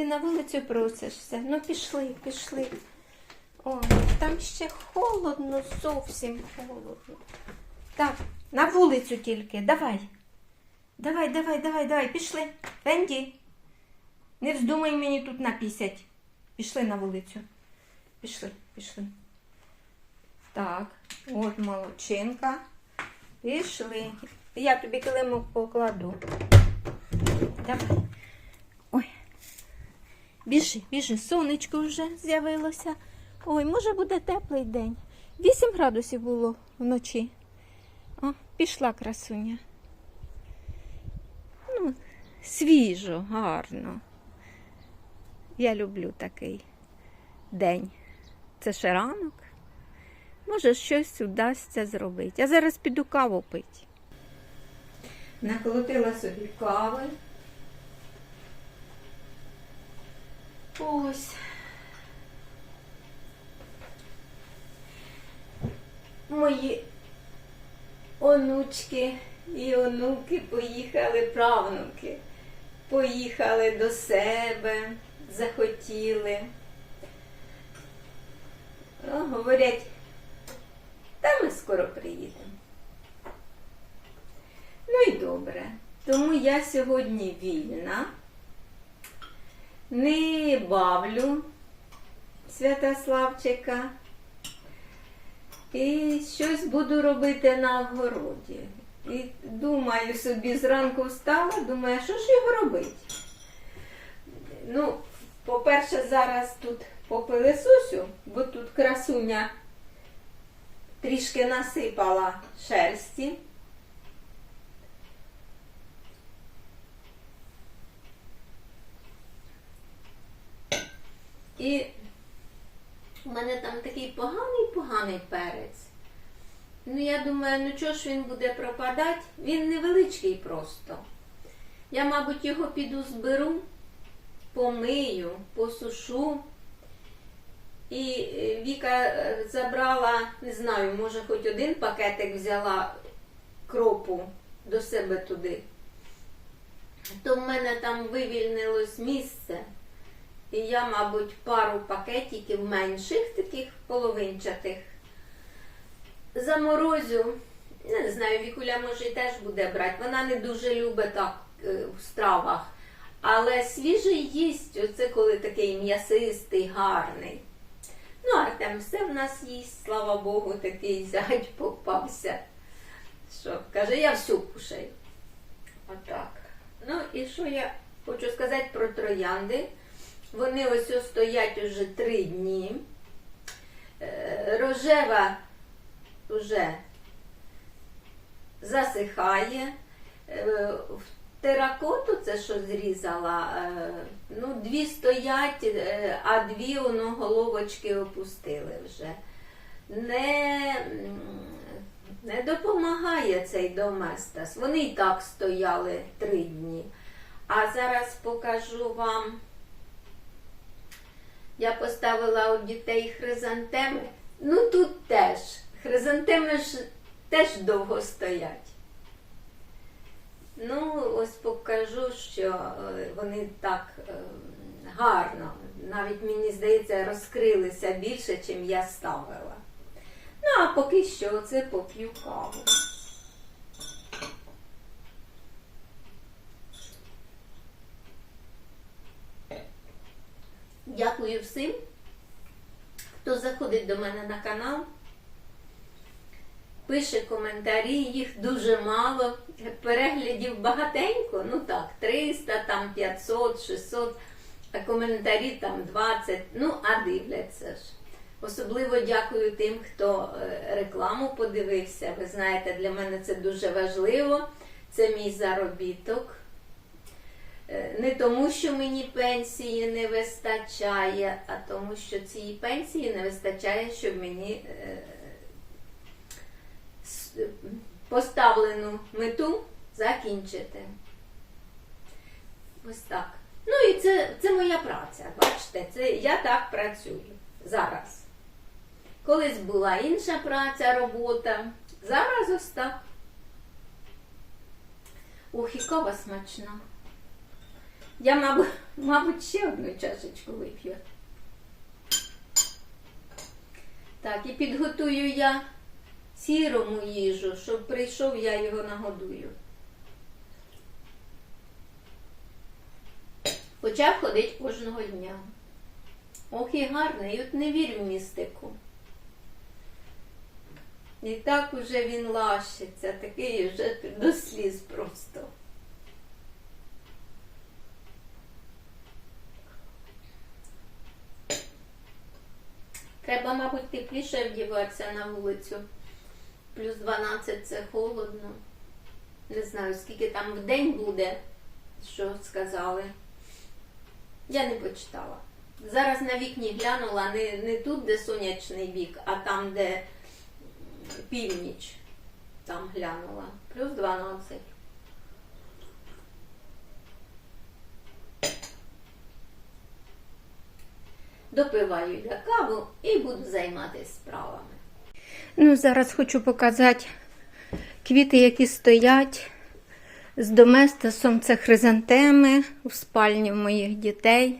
Ти на вулицю просишся. Ну пішли, пішли. О, там ще холодно, зовсім холодно. Так, на вулицю тільки. Давай. Давай, давай, давай, давай, пішли. Фенді. Не вздумай мені тут напісять. Пішли на вулицю. Пішли, пішли. Так, от молодчинка. Пішли. Я тобі килимок покладу. Давай. Біжи, біжи, сонечко вже з'явилося. Ой, може буде теплий день. 8 градусів було вночі. О, пішла красуня. Ну, свіжо, гарно. Я люблю такий день. Це ще ранок. Може, щось вдасться зробити. Я зараз піду каву пити. Наколотила собі кави. Ось. Мої онучки і онуки поїхали, правнуки. Поїхали до себе, захотіли. О, говорять, та ми скоро приїдемо. Ну і добре. Тому я сьогодні вільна, не бавлю Святославчика і щось буду робити на огороді. І думаю собі, зранку встала, думаю, що ж його робити? Ну, по-перше, зараз тут попилисосю, бо тут красуня трішки насипала шерсті. І у мене там такий поганий-поганий перець. Ну, я думаю, ну чого ж він буде пропадати? Він невеличкий просто. Я, мабуть, його піду зберу, помию, посушу. І е, Віка е, забрала, не знаю, може хоч один пакетик взяла кропу до себе туди. То в мене там вивільнилось місце. І я, мабуть, пару пакетиків менших, таких половинчатих, заморозю. Не знаю, Вікуля може і теж буде брати. Вона не дуже любить так е, в стравах. Але свіжий їсть, оце коли такий м'ясистий, гарний. Ну, Артем все в нас їсть, слава Богу, такий зять попався. Що, каже, я всю кушаю. Отак. Ну і що я хочу сказати про троянди. Вони ось стоять уже три дні. Е, Рожева вже засихає. Е, В теракоту, це що зрізала, е, ну, дві стоять, а дві воно головочки опустили вже. Не, не допомагає цей доместас. Вони і так стояли три дні. А зараз покажу вам. Я поставила у дітей хризантеми. Ну тут теж. Хризантеми ж теж довго стоять. Ну, ось покажу, що е, вони так е, гарно, навіть мені здається, розкрилися більше, чим я ставила. Ну, а поки що оце поп'ю каву. Дякую всім, хто заходить до мене на канал, пише коментарі, їх дуже мало, переглядів багатенько, ну так, 300, там 500, 600, а коментарі там 20, ну, а дивляться ж. Особливо дякую тим, хто е, рекламу подивився. Ви знаєте, для мене це дуже важливо. Це мій заробіток. Е, Не тому, що мені пенсії не вистачає, а тому, що цієї пенсії не вистачає, щоб мені е, поставлену мету закінчити. Ось так. Ну і це, це моя праця. Бачите, це я так працюю зараз. Колись була інша праця, робота. Зараз ось так. Ух, і кава смачна. Я, мабуть, мабуть, ще одну чашечку вип'ю. Так, і підготую я сірому їжу, щоб прийшов, я його нагодую. Почав ходити кожного дня. Ох і гарний, от не вірю в містику. І так уже він лащиться, такий вже до сліз просто. Треба, мабуть, тепліше вдіватися на вулицю. Плюс 12 це холодно. Не знаю, скільки там в день буде, що сказали. Я не почитала. Зараз на вікні глянула не, не тут, де сонячний бік, а там, де північ. Там глянула. Плюс 12. Допиваю я каву і буду займатися справами. Ну, зараз хочу показати квіти, які стоять з доместосом. Це хризантеми в спальні моїх дітей.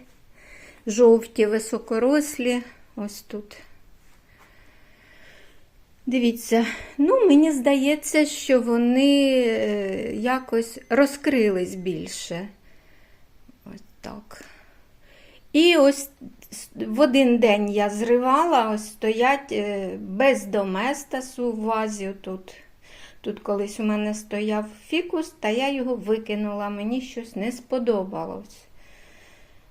Жовті, високорослі. Ось тут. Дивіться, ну мені здається, що вони е, якось розкрились більше. Ось так. І ось в один день я зривала, ось стоять е, без доместасу в вазі тут. Тут колись у мене стояв фікус, та я його викинула, мені щось не сподобалось.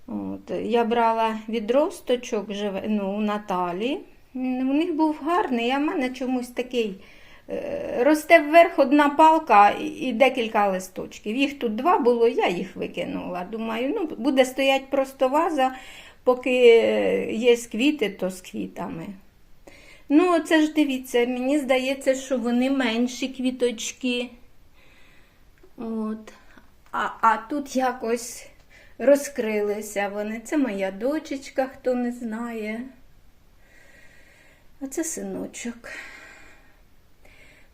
От. Я брала відросточок ну, у Наталі. У них був гарний, а в мене чомусь такий. е, Росте вверх одна палка і декілька листочків. Їх тут два було, я їх викинула. Думаю, ну, буде стоять просто ваза, поки е, є квіти, то з квітами. Ну, це ж дивіться, мені здається, що вони менші квіточки. От. А, а тут якось розкрилися вони. Це моя дочечка, хто не знає. А це синочок.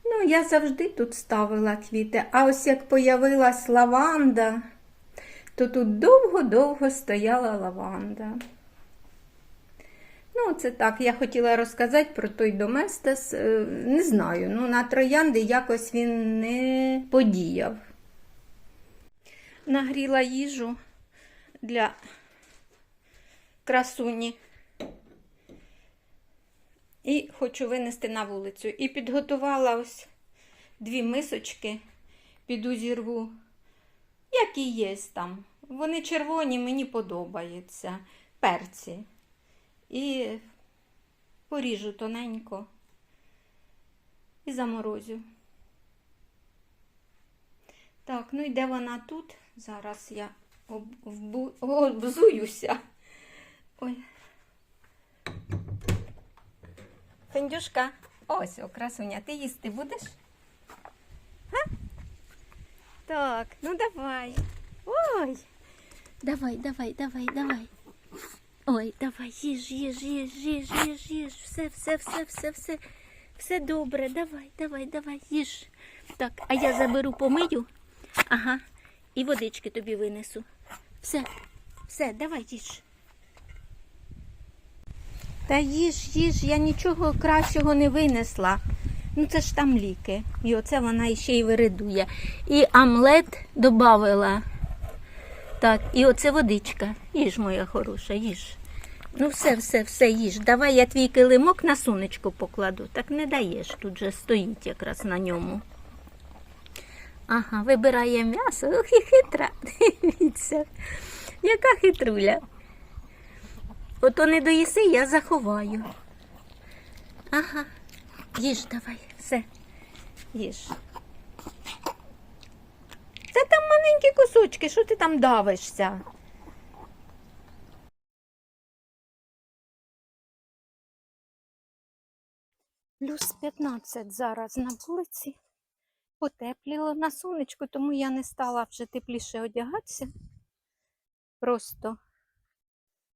Ну, я завжди тут ставила квіти. А ось як появилась лаванда, то тут довго-довго стояла лаванда. Ну, це так, я хотіла розказати про той доместес. Е, Не знаю, ну на троянди якось він не подіяв. Нагріла їжу для красуні. І хочу винести на вулицю. І підготувала ось дві мисочки, піду зірву, які є там. Вони червоні, мені подобаються. Перці. І поріжу тоненько і заморозю. Так, ну і де вона тут? Зараз я об, обзуюся. Ой. Фендюшка, ось, о, красуня, ти їсти будеш? Так, ну давай. Ой. Давай, давай, давай, давай. Ой, давай, їж, їж, їж, їж, їж, їж. Все, все, все, все, все. Все добре. Давай, давай, давай, їж. Так, а я заберу помию. Ага. І водички тобі винесу. Все, все, давай їж. Та їж, їж, я нічого кращого не винесла. Ну це ж там ліки. І оце вона ще й виридує. І омлет додавила. Так, і оце водичка. Їж, моя хороша, їж. Ну, все, все, все, їж. Давай я твій килимок на сонечко покладу. Так не даєш, тут же стоїть якраз на ньому. Ага, вибирає м'ясо. Ох, і хитра. Дивіться, яка хитруля. Ото не доїси, я заховаю. Ага, їж давай, все, їж. Це там маленькі кусочки, що ти там давишся? Плюс 15 зараз на вулиці. Потепліло на сонечку, тому я не стала вже тепліше одягатися. Просто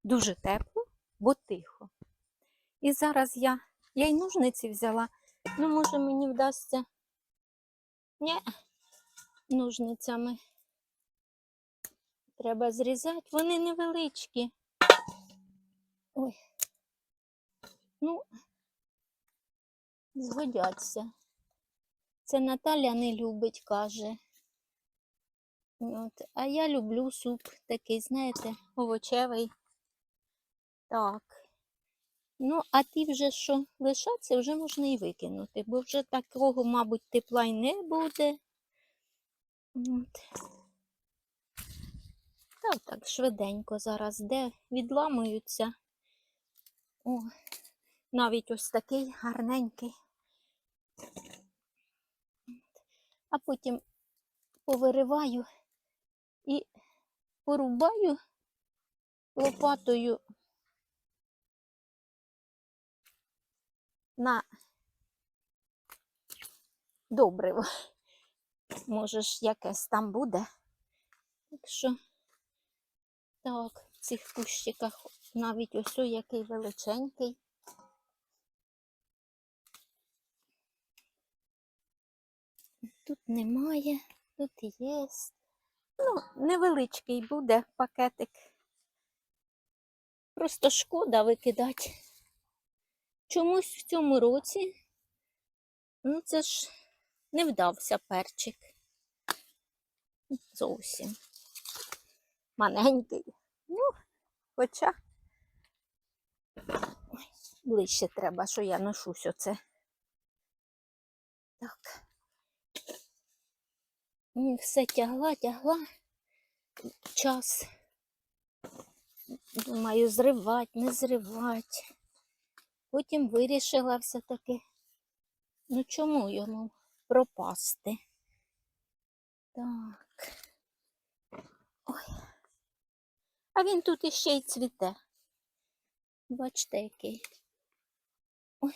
дуже тепло, бо тихо. І зараз я, я й ножниці взяла. Ну, може, мені вдасться. Ні, ножницями. треба зрізати. Вони невеличкі. Ой. Ну, згодяться. Це Наталя не любить, каже. От. А я люблю суп такий, знаєте, овочевий. Так. Ну, а ті вже що лишаться, вже можна і викинути, бо вже такого, мабуть, тепла й не буде. От. Так, так, швиденько зараз, де відламуються. О, навіть ось такий гарненький. А потім повириваю і порубаю лопатою на добриво. Може ж якесь там буде. Так що, так, в цих кущиках навіть ось який величенький. Тут немає, тут є. Ну, невеличкий буде пакетик. Просто шкода викидати. Чомусь в цьому році, ну це ж не вдався перчик. Зовсім. Маленький. Ну, хоча ближче треба, що я ношусь оце. Так. М, Все тягла, тягла. Час. Думаю, зривати, не зривати. Потім вирішила все-таки, ну чому йому пропасти? Так. Ой. А він тут іще й цвіте. Бачите, який. Ой.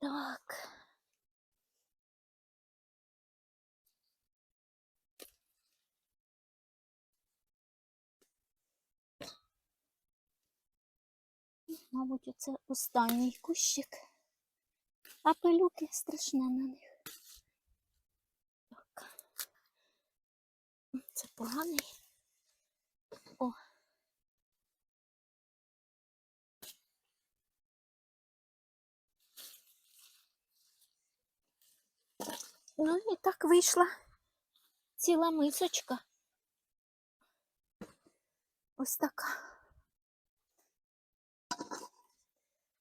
Так. Мабуть, це останній кущик. А пилюки страшне на них. Так. Це поганий. О. Ну і так вийшла ціла мисочка. Ось така.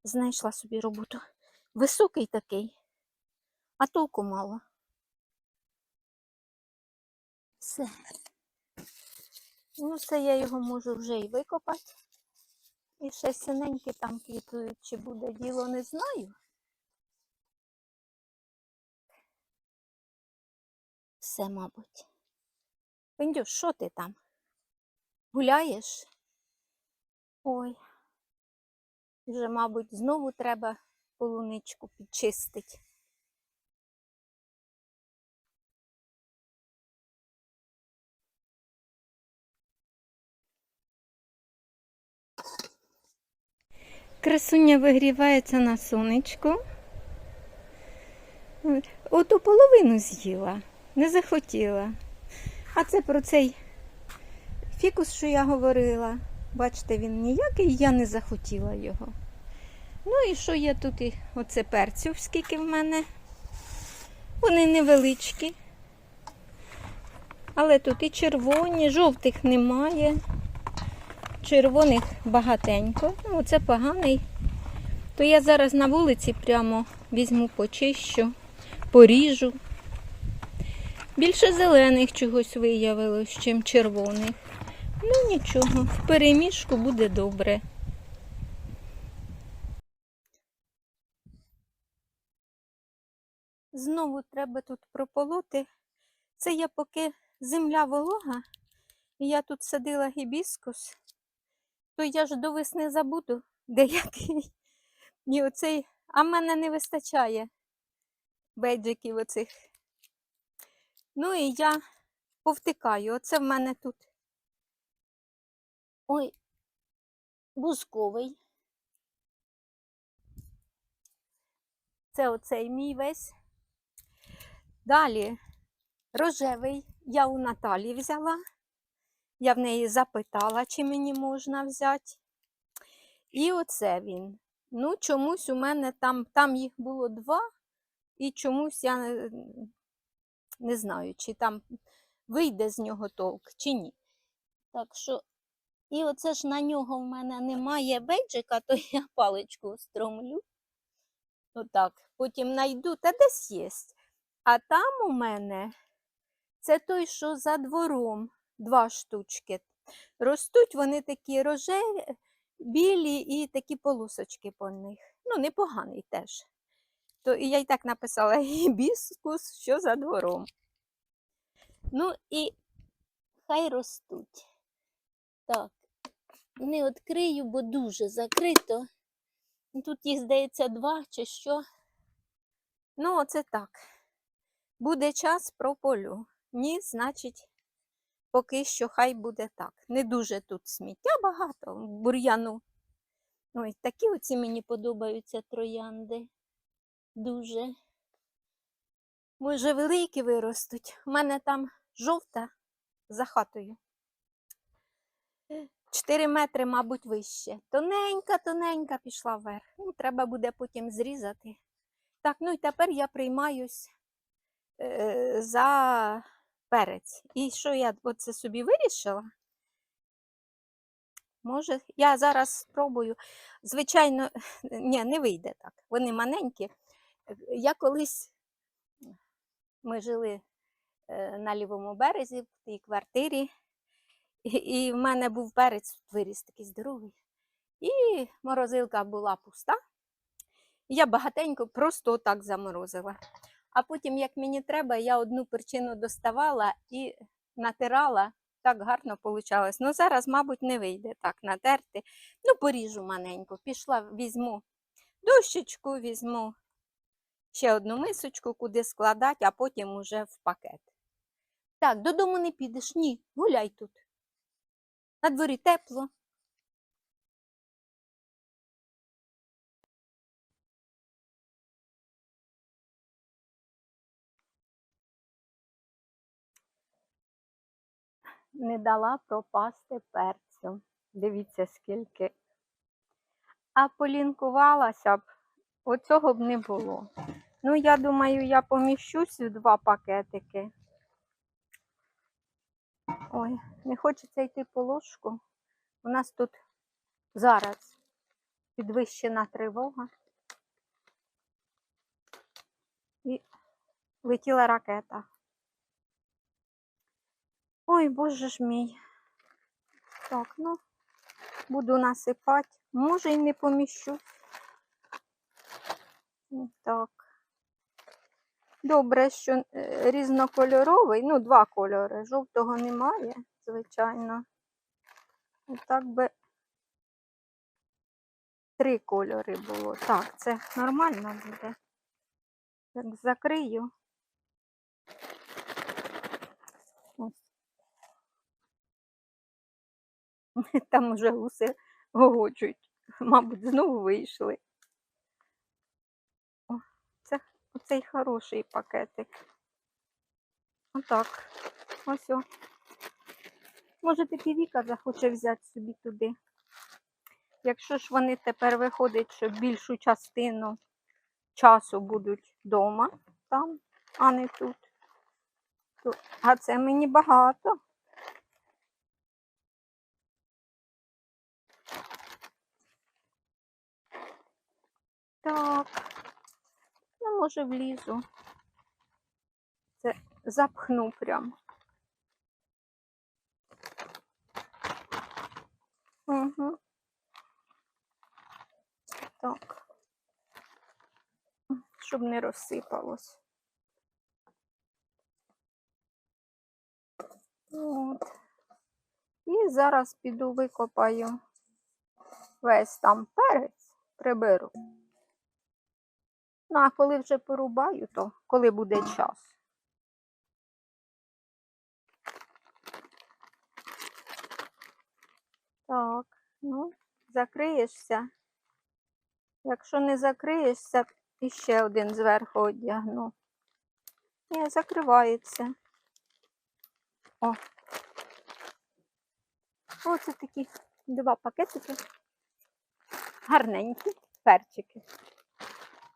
Знайшла собі роботу. Високий такий, а толку мало. Все. Ну, це я його можу вже і викопати. І ще синенькі там квітують, чи буде діло, не знаю. Все, мабуть. Пендюш, що ти там? Гуляєш? Ой. Вже, мабуть, знову треба полуничку підчистити. Красуня вигрівається на сонечку. Оту половину з'їла, не захотіла. А це про цей фікус, що я говорила. Бачите, він ніякий, я не захотіла його. Ну і що є тут? Оце перців, скільки в мене. Вони невеличкі. Але тут і червоні, жовтих немає. Червоних багатенько. Ну, оце поганий. То я зараз на вулиці прямо візьму, почищу, поріжу. Більше зелених чогось виявилось, чим червоних. Ну нічого, в перемішку буде добре. Знову треба тут прополоти. Це я поки земля волога, і я тут садила гібіскус, то я ж до весни забуду деякий. І оцей, а мене не вистачає бейджиків оцих. Ну і я повтикаю. Оце в мене тут. Ой, бузковий. Це оцей мій весь Далі рожевий я у Наталі взяла. Я в неї запитала, чи мені можна взяти. І оце він. Ну, чомусь у мене там, там їх було два, і чомусь я не, не знаю, чи там вийде з нього толк, чи ні. Так що, і оце ж на нього в мене немає бейджика, то я паличку стромлю. Отак. Потім знайду, та десь є. А там у мене це той, що за двором, два штучки. Ростуть вони такі рожеві, білі і такі полосочки по них. Ну, непоганий теж. То я й так написала гібіскус, що за двором. Ну і хай ростуть. Так, не відкрию, бо дуже закрито. Тут їх, здається, два чи що. Ну, оце так. Буде час прополю. Ні, значить, поки що хай буде так. Не дуже тут сміття багато, бур'яну. Ой, такі оці мені подобаються троянди. Дуже. Може, великі виростуть. У мене там жовта за хатою. 4 метри, мабуть, вище. Тоненька, тоненька пішла вверх. Ну, треба буде потім зрізати. Так, ну і тепер я приймаюсь е, за перець. І що я оце собі вирішила? Може, я зараз спробую. Звичайно, ні, не вийде так. Вони маленькі. Я колись ми жили е, на лівому березі в тій квартирі, і, в мене був перець, виріс такий здоровий. І морозилка була пуста. Я багатенько просто отак заморозила. А потім, як мені треба, я одну перчину доставала і натирала. Так гарно вийшло. Ну, зараз, мабуть, не вийде так натерти. Ну, поріжу маленько. Пішла, візьму дощечку, візьму ще одну мисочку, куди складати, а потім уже в пакет. Так, додому не підеш? Ні, гуляй тут. На дворі тепло. Не дала пропасти перцю. Дивіться, скільки. А полінкувалася б, оцього б не було. Ну, я думаю, я поміщусь в два пакетики. Ой, не хочеться йти по ложку. У нас тут зараз підвищена тривога. І летіла ракета. Ой, боже ж мій. Так, ну, буду насипати. Може, і не поміщу. Так. Добре, що е, різнокольоровий, ну, два кольори. Жовтого немає, звичайно. Так би три кольори було. Так, це нормально буде. Так, закрию. Ось. Там уже гуси гогочуть. Мабуть, знову вийшли. О, це оцей хороший пакетик. Отак. Ось о. Може, таки Віка захоче взяти собі туди. Якщо ж вони тепер виходять, що більшу частину часу будуть вдома там, а не тут. то- А це мені багато. Так. Може, влізу. Це запхну прям. Угу. Так. Щоб не розсипалось. От. І зараз піду викопаю весь там перець, приберу. Ну, а коли вже порубаю, то коли буде час. Так, ну, закриєшся. Якщо не закриєшся, іще один зверху одягну. Ні, закривається. О. Оце такі два пакетики. Гарненькі перчики.